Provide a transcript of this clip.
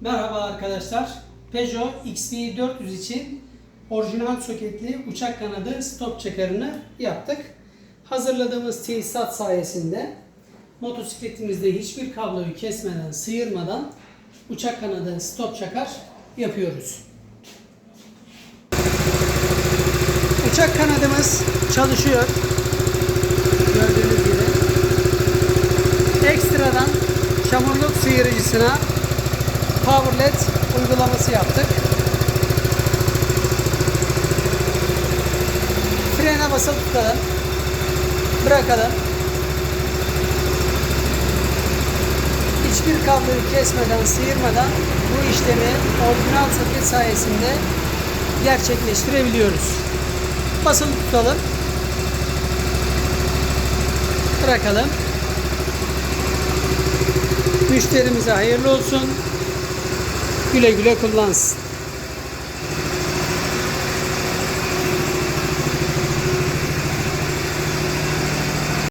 Merhaba arkadaşlar. Peugeot XV400 için orijinal soketli uçak kanadı stop çakarını yaptık. Hazırladığımız tesisat sayesinde motosikletimizde hiçbir kabloyu kesmeden, sıyırmadan uçak kanadı stop çakar yapıyoruz. Uçak kanadımız çalışıyor. Gördüğünüz gibi. Ekstradan çamurluk sıyırıcısına Powerlet uygulaması yaptık. Frene basılı tutalım. Bırakalım. Hiçbir kabloyu kesmeden, sıyırmadan bu işlemi orijinal soket sayesinde gerçekleştirebiliyoruz. Basılı tutalım. Bırakalım. Müşterimize hayırlı olsun. Güle güle kullansın.